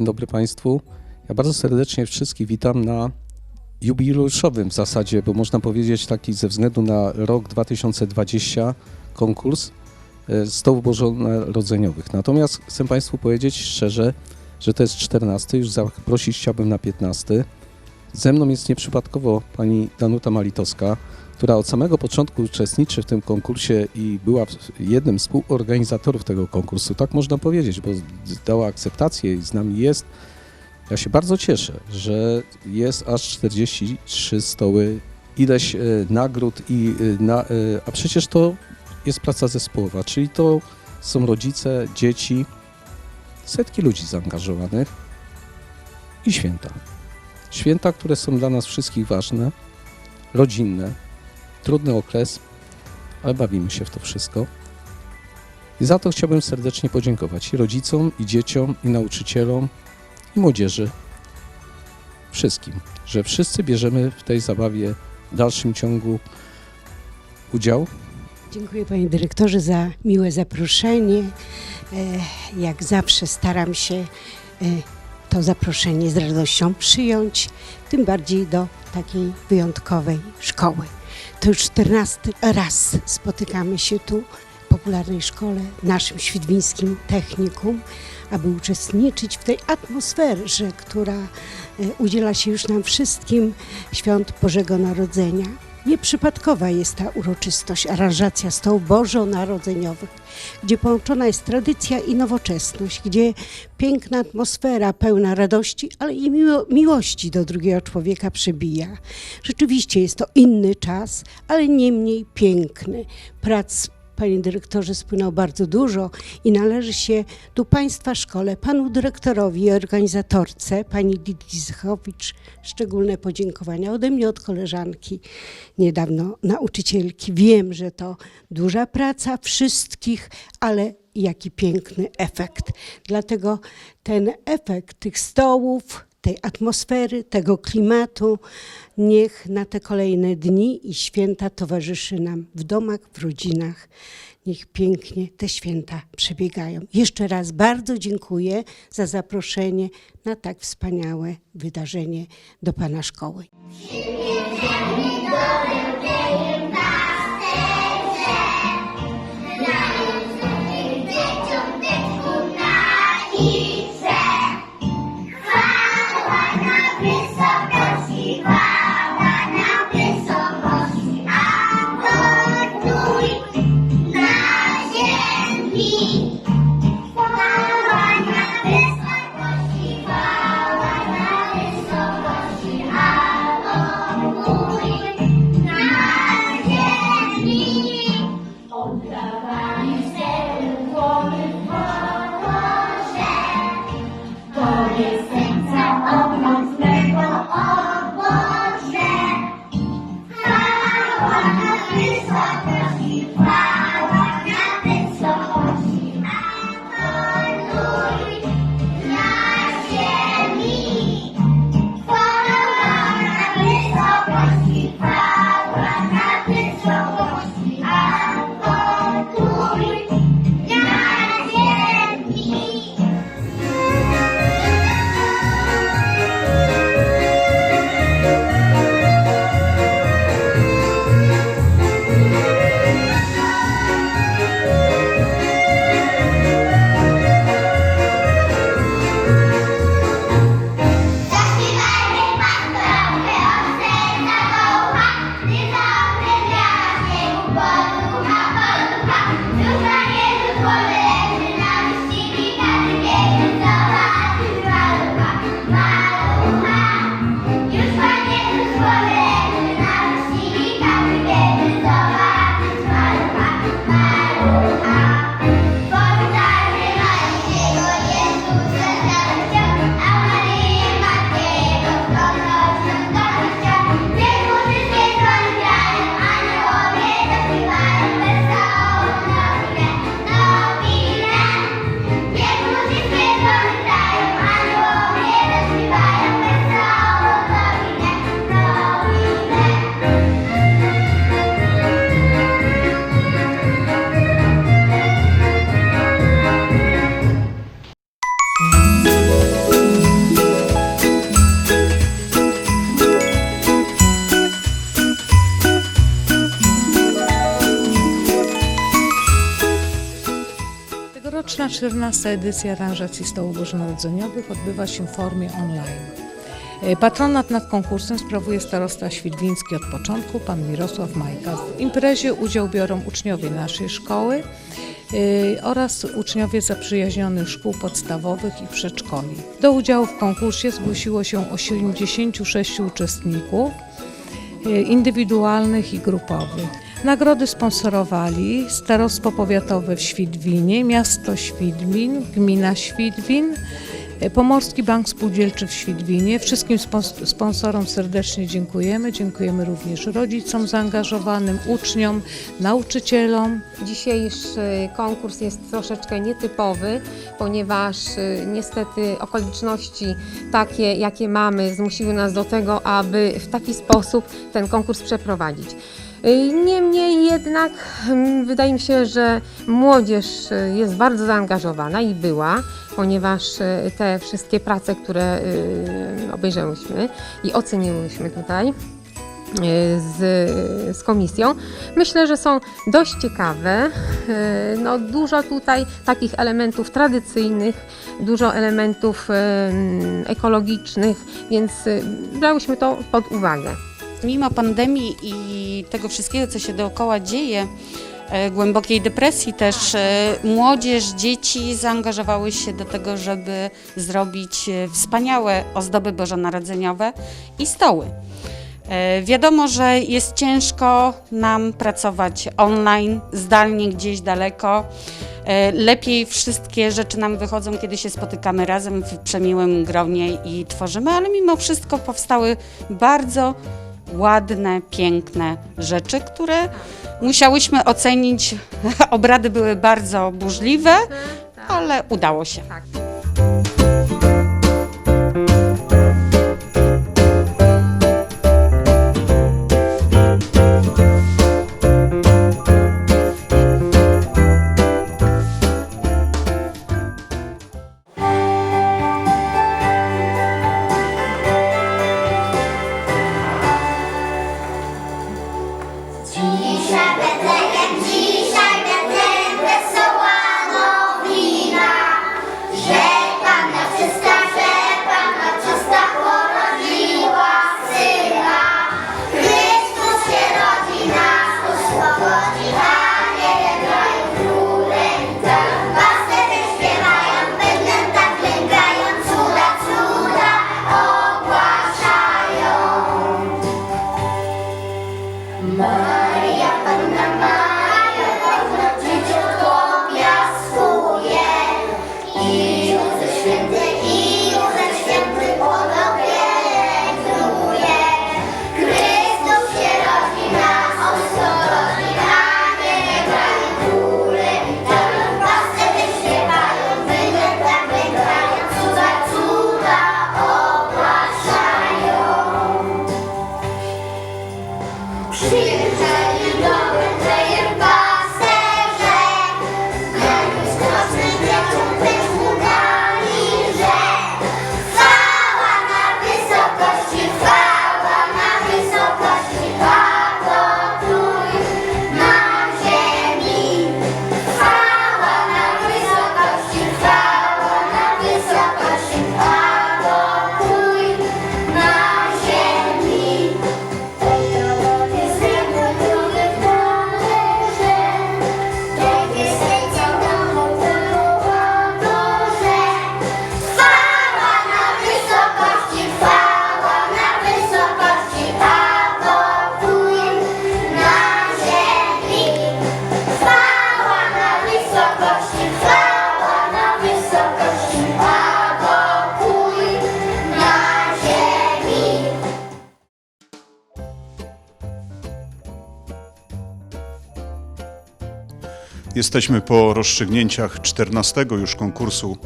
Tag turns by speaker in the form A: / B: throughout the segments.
A: Dzień dobry Państwu. Ja bardzo serdecznie wszystkich witam na jubileuszowym w zasadzie, bo można powiedzieć taki ze względu na rok 2020 konkurs e, stołów bożonarodzeniowych. Natomiast chcę Państwu powiedzieć szczerze, że to jest 14, już zaprosić chciałbym na 15. Ze mną jest nieprzypadkowo pani Danuta Malitowska, która od samego początku uczestniczy w tym konkursie i była jednym z współorganizatorów tego konkursu, tak można powiedzieć, bo dała akceptację i z nami jest. Ja się bardzo cieszę, że jest aż 43 stoły, ileś e, nagród i e, na, e, a przecież to jest praca zespołowa, czyli to są rodzice, dzieci, setki ludzi zaangażowanych i święta. Święta, które są dla nas wszystkich ważne, rodzinne, trudny okres, ale bawimy się w to wszystko. I za to chciałbym serdecznie podziękować i rodzicom, i dzieciom, i nauczycielom, i młodzieży, wszystkim, że wszyscy bierzemy w tej zabawie w dalszym ciągu udział.
B: Dziękuję panie dyrektorze za miłe zaproszenie. E, Jak zawsze staram się e, to zaproszenie z radością przyjąć, tym bardziej do takiej wyjątkowej szkoły. To już 14 raz spotykamy się tu w popularnej szkole, naszym świdwińskim technikum, aby uczestniczyć w tej atmosferze, która e, udziela się już nam wszystkim świąt Bożego Narodzenia. Nieprzypadkowa jest ta uroczystość, aranżacja stołów bożonarodzeniowych, gdzie połączona jest tradycja i nowoczesność, gdzie piękna atmosfera pełna radości, ale i miło, miłości do drugiego człowieka przebija. Rzeczywiście jest to inny czas, ale nie mniej piękny. Prac Panie dyrektorze, spłynęło bardzo dużo i należy się tu Państwa szkole, Panu dyrektorowi i organizatorce, Pani Didi Zychowicz, szczególne podziękowania ode mnie, od koleżanki, niedawno nauczycielki. Wiem, że to duża praca wszystkich, ale jaki piękny efekt. Dlatego ten efekt tych stołów, tej atmosfery, tego klimatu, niech na te kolejne dni i święta towarzyszy nam w domach, w rodzinach. Niech pięknie te święta przebiegają. Jeszcze raz bardzo dziękuję za zaproszenie na tak wspaniałe wydarzenie do Pana szkoły.
C: Baba. 14 edycja aranżacji stołów bożonarodzeniowych odbywa się w formie online. E, Patronat nad konkursem sprawuje starosta świdwiński od początku, pan Mirosław Majka. W imprezie udział biorą uczniowie naszej szkoły e, oraz uczniowie zaprzyjaźnionych szkół podstawowych i przedszkoli. Do udziału w konkursie zgłosiło się 86 uczestników e, indywidualnych i grupowych. Nagrody sponsorowali Starostwo Powiatowe w Świdwinie, Miasto Świdwin, Gmina Świdwin, e, Pomorski Bank Spółdzielczy w Świdwinie. Wszystkim spons- sponsorom serdecznie dziękujemy. Dziękujemy również rodzicom zaangażowanym, uczniom, nauczycielom.
D: Dzisiejszy konkurs jest troszeczkę nietypowy, ponieważ y, niestety okoliczności takie, jakie mamy, zmusiły nas do tego, aby w taki sposób ten konkurs przeprowadzić. Y, Niemniej jednak mm, wydaje mi się, że młodzież y, jest bardzo zaangażowana i była, ponieważ y, te wszystkie prace, które obejrzałyśmy i oceniłyśmy tutaj, z, z komisją. Myślę, że są dość ciekawe. No, dużo tutaj takich elementów tradycyjnych, dużo elementów em, ekologicznych, więc brałyśmy to pod uwagę.
E: Mimo pandemii i tego wszystkiego, co się dookoła dzieje, e, głębokiej depresji też, e, młodzież, dzieci zaangażowały się do tego, żeby zrobić e, wspaniałe ozdoby bożonarodzeniowe i stoły. Wiadomo, że jest ciężko nam pracować online, zdalnie, gdzieś daleko. Lepiej wszystkie rzeczy nam wychodzą, kiedy się spotykamy razem w przemiłym gronie i tworzymy, ale mimo wszystko powstały bardzo ładne, piękne rzeczy, które musiałyśmy ocenić. Obrady były bardzo burzliwe, ale udało się.
F: inside, you. know it's
G: Jesteśmy po rozstrzygnięciach 14 już konkursu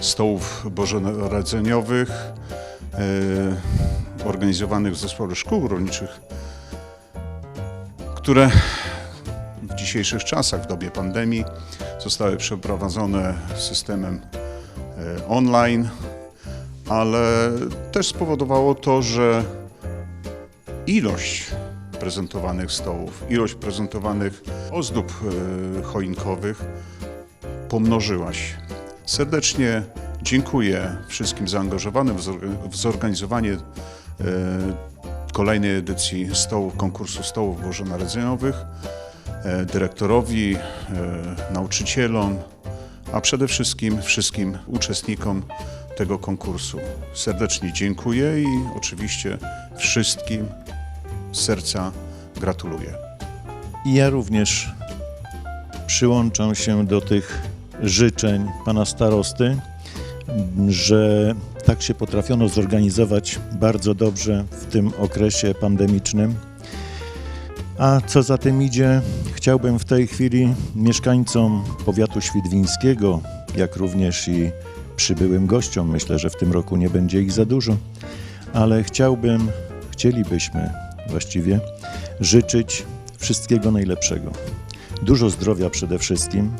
G: stołów bożonarodzeniowych e, organizowanych w Zespole Szkół Rolniczych, które w dzisiejszych czasach, w dobie pandemii, zostały przeprowadzone systemem e, online, ale też spowodowało to, że ilość prezentowanych stołów, ilość prezentowanych ozdób e, choinkowych pomnożyła się. Serdecznie dziękuję wszystkim zaangażowanym w zor- w zorganizowanie e, kolejnej edycji stołów, konkursu stołów bożonarodzeniowych, e, dyrektorowi, nauczycielom, a przede wszystkim wszystkim uczestnikom tego konkursu. Serdecznie dziękuję i oczywiście wszystkim z serca gratuluję.
H: I ja również przyłączam się do tych życzeń pana starosty, że tak się potrafiono zorganizować bardzo dobrze w tym okresie pandemicznym. A co za tym idzie, chciałbym w tej chwili mieszkańcom powiatu świdwińskiego, jak również i przybyłym gościom, myślę, że w tym roku nie będzie ich za dużo, ale chciałbym, chcielibyśmy właściwie życzyć wszystkiego najlepszego. Dużo zdrowia przede wszystkim.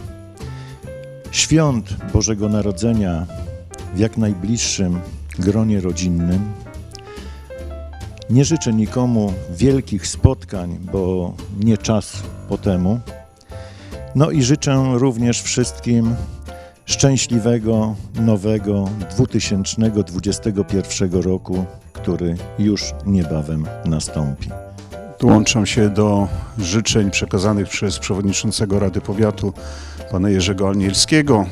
H: Świąt Bożego Narodzenia w jak najbliższym gronie rodzinnym. Nie życzę nikomu wielkich spotkań, bo nie czas po temu. No i życzę również wszystkim szczęśliwego, nowego 2021 roku, który już niebawem nastąpi.
G: Dołączam się do życzeń przekazanych przez przewodniczącego Rady Powiatu, pana Jerzego Alnielskiego.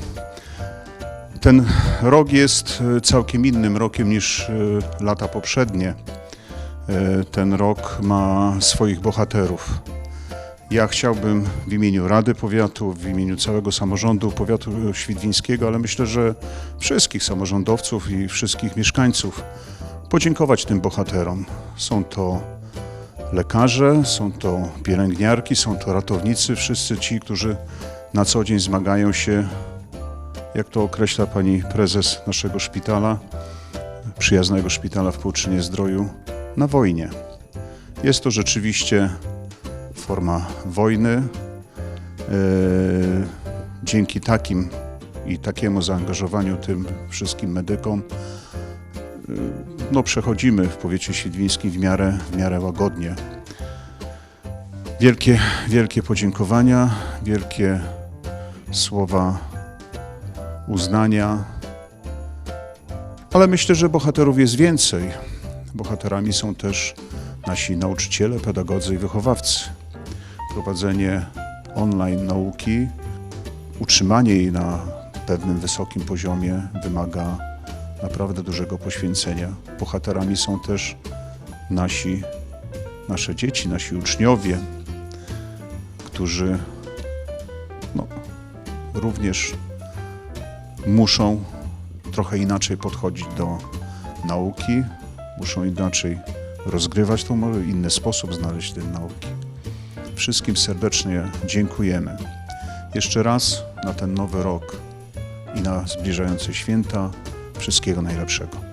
G: Ten rok jest e, całkiem innym rokiem niż e, lata poprzednie. E, Ten rok ma swoich bohaterów. Ja chciałbym w imieniu Rady Powiatu, w imieniu całego samorządu powiatu świdwińskiego, ale myślę, że wszystkich samorządowców i wszystkich mieszkańców podziękować tym bohaterom. Są to lekarze, są to pielęgniarki, są to ratownicy, wszyscy ci, którzy na co dzień zmagają się, jak to określa pani prezes naszego szpitala, przyjaznego szpitala w Płuczynie Zdroju, na wojnie. Jest to rzeczywiście forma wojny. Eee, Dzięki takim i takiemu zaangażowaniu tym wszystkim medykom no, przechodzimy w powiecie świdwińskim w miarę, w miarę łagodnie. Wielkie, wielkie podziękowania, wielkie słowa uznania, ale myślę, że bohaterów jest więcej. Bohaterami są też nasi nauczyciele, pedagodzy i wychowawcy. Prowadzenie online nauki, utrzymanie jej na pewnym wysokim poziomie wymaga naprawdę dużego poświęcenia. Bohaterami są też nasi, nasze dzieci, nasi uczniowie, którzy no, również muszą trochę inaczej podchodzić do nauki, muszą inaczej rozgrywać tą może inny sposób znaleźć tej nauki. Wszystkim serdecznie dziękujemy. Jeszcze raz na ten nowy rok i na zbliżające święta Wszystkiego najlepszego.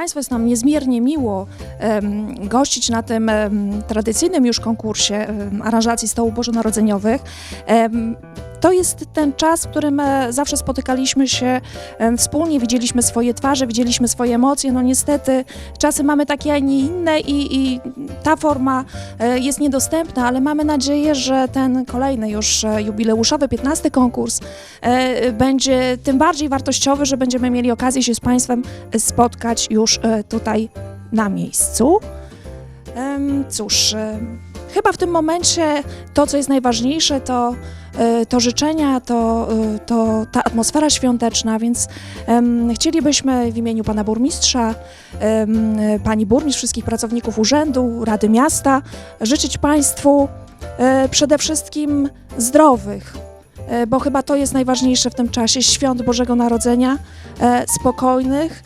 I: Państwo, jest nam niezmiernie miło em, gościć na tym em, tradycyjnym już konkursie em, aranżacji stołów bożonarodzeniowych. Em, to jest ten czas, w którym e, zawsze spotykaliśmy się wspólnie, widzieliśmy swoje twarze, widzieliśmy swoje emocje. No niestety czasy mamy takie, a nie inne i, i ta forma e, jest niedostępna, ale mamy nadzieję, że ten kolejny już e, jubileuszowy, 15 konkurs będzie tym bardziej wartościowy, że będziemy mieli okazję się z Państwem spotkać już tutaj na miejscu. Cóż, chyba w tym momencie to, co jest najważniejsze, to, to życzenia, to, e, to ta atmosfera świąteczna, więc chcielibyśmy w imieniu pana burmistrza, pani burmistrz, wszystkich pracowników urzędu, Rady Miasta życzyć Państwu e, przede wszystkim zdrowych, e, bo chyba to jest najważniejsze w tym czasie świąt Bożego Narodzenia, e, spokojnych.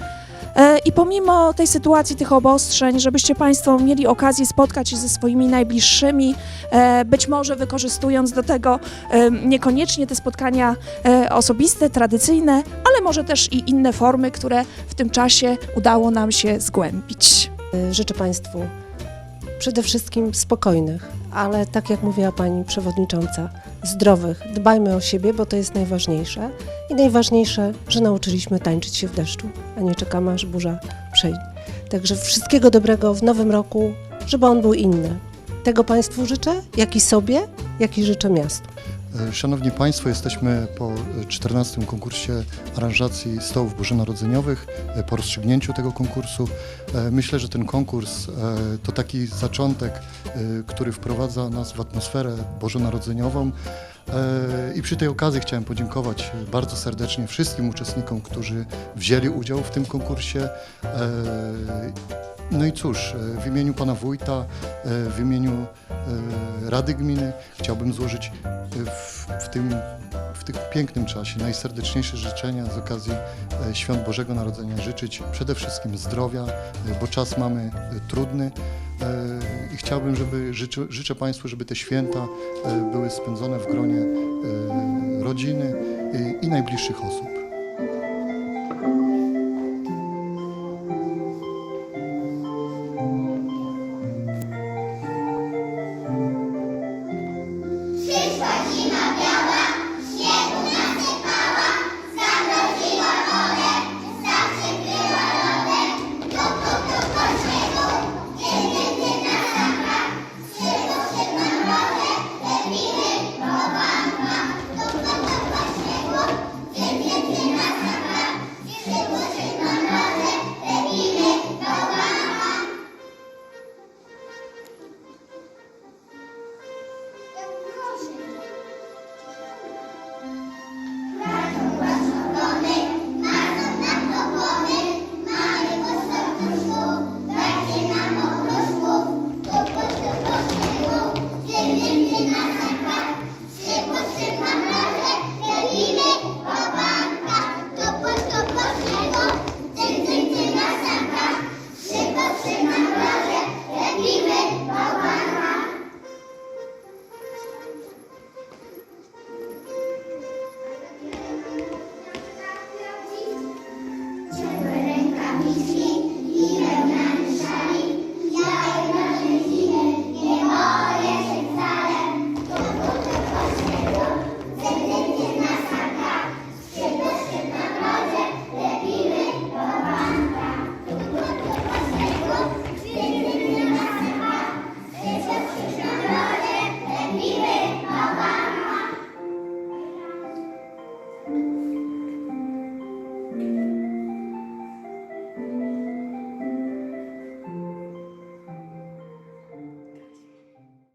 I: E, I pomimo tej sytuacji, tych obostrzeń, żebyście Państwo mieli okazję spotkać się ze swoimi najbliższymi, e, być może wykorzystując do tego e, niekoniecznie te spotkania osobiste, tradycyjne, ale może też i inne formy, które w tym czasie udało nam się zgłębić.
J: Życzę Państwu przede wszystkim spokojnych, ale tak jak mówiła Pani Przewodnicząca, zdrowych. Dbajmy o siebie, bo to jest najważniejsze. I najważniejsze, że nauczyliśmy tańczyć się w deszczu, a nie czekamy aż burza przejdzie. Także wszystkiego dobrego w nowym roku, żeby on był inny. Tego Państwu życzę, jak i sobie, jak i życzę miastu.
K: E, Szanowni Państwo, jesteśmy po e, 14 konkursie aranżacji stołów bożonarodzeniowych, e, po rozstrzygnięciu tego konkursu. E, Myślę, że ten konkurs to taki zaczątek, który wprowadza nas w atmosferę bożonarodzeniową. E, I przy tej okazji chciałem podziękować e, bardzo serdecznie wszystkim uczestnikom, którzy wzięli udział w tym konkursie. No i cóż, e, w imieniu pana wójta, e, w imieniu e, Rady Gminy chciałbym złożyć w, w, tym, w tym pięknym czasie najserdeczniejsze życzenia z okazji Świąt Bożego Narodzenia. Życzyć przede wszystkim zdrowia, bo czas mamy trudny i chciałbym, żeby życzę, Państwu, żeby te święta były spędzone w gronie rodziny i najbliższych osób.